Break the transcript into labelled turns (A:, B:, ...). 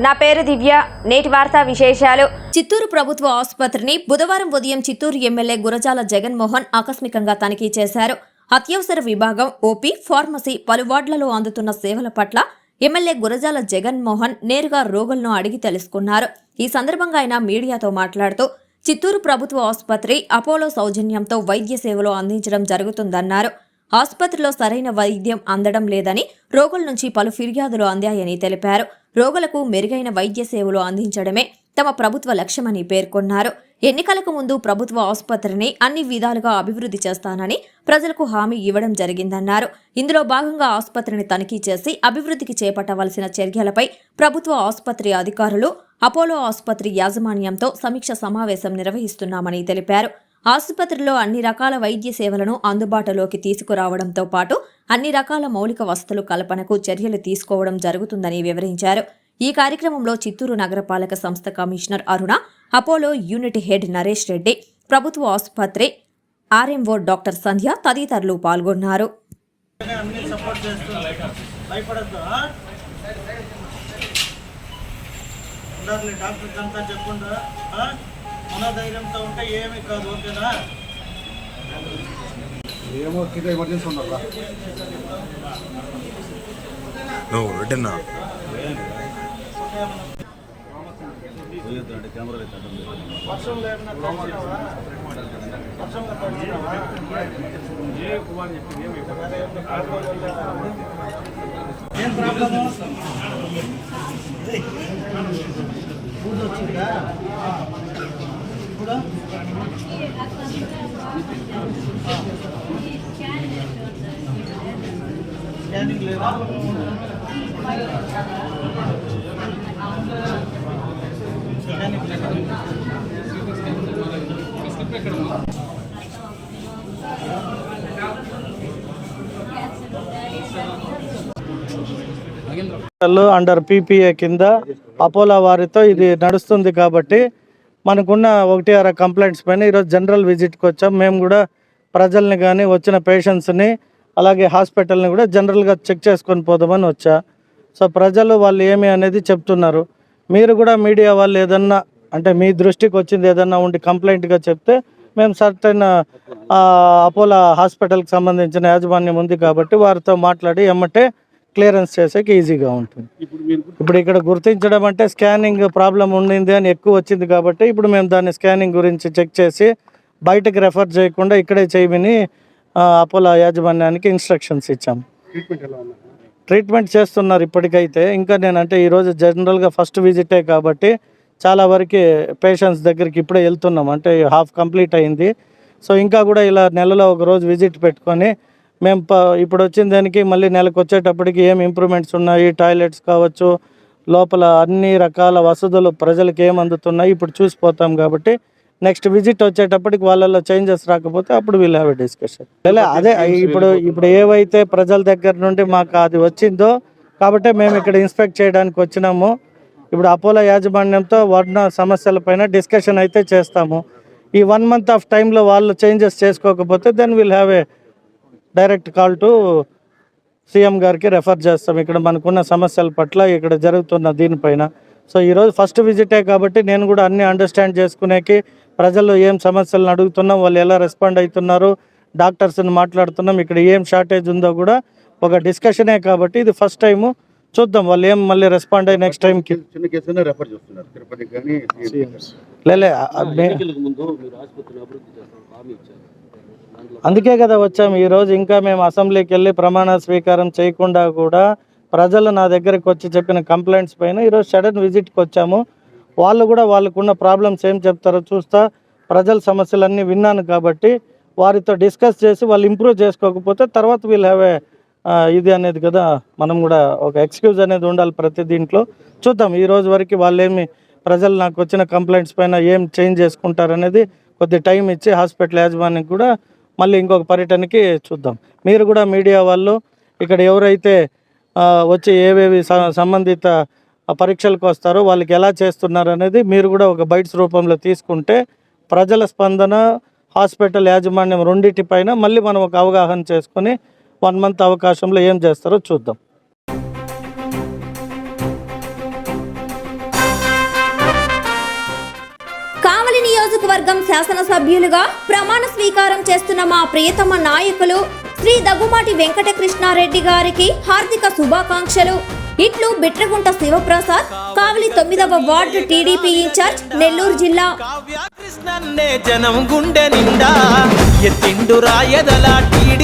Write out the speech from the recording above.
A: నా పేరు దివ్య. నేటి వార్తా విశేషాలు.
B: చిత్తూరు ప్రభుత్వ ఆసుపత్రిని బుధవారం ఉదయం చిత్తూరు ఎమ్మెల్యే గురజాల జగన్మోహన్ ఆకస్మికంగా తనిఖీ చేశారు. అత్యవసర విభాగం ఓపీ ఫార్మసీ పలు వార్డులలో అందుతున్న సేవల పట్ల ఎమ్మెల్యే గురజాల జగన్మోహన్ నేరుగా రోగులను అడిగి తెలుసుకున్నారు. ఈ సందర్భంగా ఆయన మీడియాతో మాట్లాడుతూ చిత్తూరు ప్రభుత్వ ఆసుపత్రి అపోలో సౌజన్యంతో వైద్య సేవలు అందించడం జరుగుతుందన్నారు. ఆసుపత్రిలో సరైన వైద్యం అందడం లేదని రోగుల నుంచి పలు ఫిర్యాదులు అందాయని తెలిపారు. రోగులకు మెరుగైన వైద్య సేవలు అందించడమే తమ ప్రభుత్వ లక్ష్యమని పేర్కొన్నారు. ఎన్నికలకు ముందు ప్రభుత్వ ఆసుపత్రిని అన్ని విధాలుగా అభివృద్ధి చేస్తానని ప్రజలకు హామీ ఇవ్వడం జరిగిందన్నారు. ఇందులో భాగంగా ఆసుపత్రిని తనిఖీ చేసి అభివృద్ధికి చేపట్టవలసిన చర్యలపై ప్రభుత్వ ఆసుపత్రి అధికారులు అపోలో ఆసుపత్రి యాజమాన్యంతో సమీక్ష సమావేశం నిర్వహిస్తున్నామని తెలిపారు. ఆసుపత్రిలో అన్ని రకాల వైద్య సేవలను అందుబాటులోకి తీసుకురావడంతో పాటు అన్ని రకాల మౌలిక వసతులు కల్పనకు చర్యలు తీసుకోవడం జరుగుతుందని వివరించారు. ఈ కార్యక్రమంలో చిత్తూరు నగరపాలక సంస్థ commissioner Aruna Apollo unit head Naresh Reddy ప్రభుత్వ ఆసుపత్రి ఆర్ఎంఓ డాక్టర్ సంధ్య తదితరులు పాల్గొన్నారు.
C: అన్ని మనోధైర్యంతో ఉంటే ఏమీ కాదు ఓకేనా
D: ఏమో కింద ఎమర్జెన్సీ ఉండాలా
E: నువ్వు రిటర్న్?
C: ఏం ప్రాబ్లము? వచ్చిందా ఇప్పుడు స్కానింగ్ లేదా? స్కానింగ్ లేదా? అండర్ పీపీఏ కింద అపోలో వారితో ఇది నడుస్తుంది కాబట్టి మనకున్న ఒకటి అర కంప్లైంట్స్ పైన ఈరోజు జనరల్ విజిట్కి వచ్చాం. మేము కూడా ప్రజల్ని కానీ వచ్చిన పేషెంట్స్ని అలాగే హాస్పిటల్ని కూడా జనరల్గా చెక్ చేసుకొని పోదామని వచ్చా. సో ప్రజలు వాళ్ళు ఏమి అనేది చెప్తున్నారు. మీరు కూడా మీడియా వాళ్ళు ఏదన్నా అంటే మీ దృష్టికి వచ్చింది ఏదన్నా ఉండి కంప్లైంట్గా చెప్తే మేము సర్టైన్ అపోలో హాస్పిటల్కి సంబంధించిన యాజమాన్యం ఉంది కాబట్టి వారితో మాట్లాడి ఎమ్మటే క్లియరెన్స్ చేసేకి ఈజీగా ఉంటుంది. ఇప్పుడు ఇక్కడ గుర్తించడం అంటే స్కానింగ్ ప్రాబ్లం ఉండింది అని ఎక్కువ వచ్చింది కాబట్టి ఇప్పుడు మేము దాన్ని స్కానింగ్ గురించి చెక్ చేసి బయటకు రెఫర్ చేయకుండా ఇక్కడే చేయమని అపోలో యాజమాన్యానికి ఇన్స్ట్రక్షన్స్ ఇచ్చాం.
D: ట్రీట్మెంట్
C: చేస్తున్నారు ఇప్పటికైతే. ఇంకా నేనంటే ఈరోజు జనరల్గా ఫస్ట్ విజిటే కాబట్టి చాలా వరకు పేషెంట్స్ దగ్గరికి ఇప్పుడే వెళ్తున్నాం. అంటే హాఫ్ కంప్లీట్ అయింది. సో ఇంకా కూడా ఇలా నెలలో ఒక రోజు విజిట్ పెట్టుకొని మేము ప ఇప్పుడు వచ్చిన దానికి మళ్ళీ నెలకు వచ్చేటప్పటికి ఏం ఇంప్రూవ్మెంట్స్ ఉన్నాయి? టాయిలెట్స్ కావచ్చు లోపల అన్ని రకాల వసతులు ప్రజలకు ఏం అందుతున్నాయి? ఇప్పుడు చూసిపోతాం కాబట్టి నెక్స్ట్ విజిట్ వచ్చేటప్పటికి వాళ్ళలో చేంజెస్ రాకపోతే అప్పుడు వీల్ హ్యావ్ ఎ డిస్కషన్ లే అదే ఇప్పుడు ఇప్పుడు ఏవైతే ప్రజల దగ్గర నుండి మాకు అది వచ్చిందో కాబట్టి మేము ఇక్కడ ఇన్స్పెక్ట్ చేయడానికి వచ్చినాము. ఇప్పుడు అపోలో యాజమాన్యంతో వర్ణ సమస్యలపైన డిస్కషన్ అయితే చేస్తాము. ఈ వన్ మంత్ ఆఫ్ టైంలో వాళ్ళు చేంజెస్ చేసుకోకపోతే then will have a direct call to CM గారికి రెఫర్ చేస్తాం. ఇక్కడ మనకున్న సమస్యల పట్ల ఇక్కడ జరుగుతున్న దీనిపైన. సో ఈరోజు ఫస్ట్ విజిటే కాబట్టి నేను కూడా అన్ని అండర్స్టాండ్ చేసుకునేకి ప్రజలు ఏం సమస్యలను అడుగుతున్నాం వాళ్ళు ఎలా రెస్పాండ్ అవుతున్నారు డాక్టర్స్ని మాట్లాడుతున్నాం. ఇక్కడ ఏం షార్టేజ్ ఉందో కూడా ఒక డిస్కషనే కాబట్టి ఇది ఫస్ట్ టైము. చూద్దాం వాళ్ళు ఏం మళ్ళీ రెస్పాండ్ అయ్యి నెక్స్ట్ టైంకి.
D: చిన్న కేసునే రెఫర్ చేస్తున్నారు తిరుపతికి కానీ
C: లేలే అందుకే కదా వచ్చాము. ఈ రోజు ఇంకా మేము అసెంబ్లీకి వెళ్ళి ప్రమాణ స్వీకారం చేయకుండా కూడా ప్రజలు నా దగ్గరికి వచ్చి చెప్పిన కంప్లైంట్స్ పైన ఈరోజు సడన్ విజిట్కి వచ్చాము. వాళ్ళు కూడా వాళ్ళకున్న ప్రాబ్లమ్స్ ఏం చెప్తారో చూస్తా. ప్రజల సమస్యలన్నీ విన్నాను కాబట్టి వారితో డిస్కస్ చేసి వాళ్ళు ఇంప్రూవ్ చేసుకోకపోతే తర్వాత వీళ్ళు హ్యావ్ ఏ ఇది అనేది కదా మనం కూడా ఒక ఎక్స్క్యూజ్ అనేది ఉండాలి ప్రతి దీంట్లో. చూద్దాం. ఈ రోజు వరకు వాళ్ళేమి ప్రజలు నాకు వచ్చిన కంప్లైంట్స్ పైన ఏం చేంజ్ చేసుకుంటారనేది కొద్ది టైం ఇచ్చి హాస్పిటల్ యాజమాన్యం కూడా మళ్ళీ ఇంకొక పర్యటనకి చూద్దాం. మీరు కూడా మీడియా వాళ్ళు ఇక్కడ ఎవరైతే వచ్చి ఏవేవి సంబంధిత పరీక్షలకు వస్తారో వాళ్ళకి ఎలా చేస్తున్నారు అనేది మీరు కూడా ఒక బైట్స్ రూపంలో తీసుకుంటే ప్రజల స్పందన హాస్పిటల్ యాజమాన్యం రెండింటి పైన మళ్ళీ మనం ఒక అవగాహన చేసుకొని వన్ మంత్ అవకాశంలో ఏం చేస్తారో చూద్దాం.
B: నియోజకవర్గం శాసనసభ్యులుగా ప్రమాణ స్వీకారం చేస్తున్న మా ప్రియతమ నాయకులు శ్రీ దగ్గుమాటి వెంకటకృష్ణారెడ్డి గారికి హార్దిక శుభాకాంక్షలు. ఇట్లు బిట్రగుంట శివప్రసాద్ కావలి తొమ్మిదవ వార్డు టీడీపీ ఇన్ఛార్జ్ నెల్లూరు జిల్లా.
F: జనం గుండె నిండా ఎత్తిండు టీడీ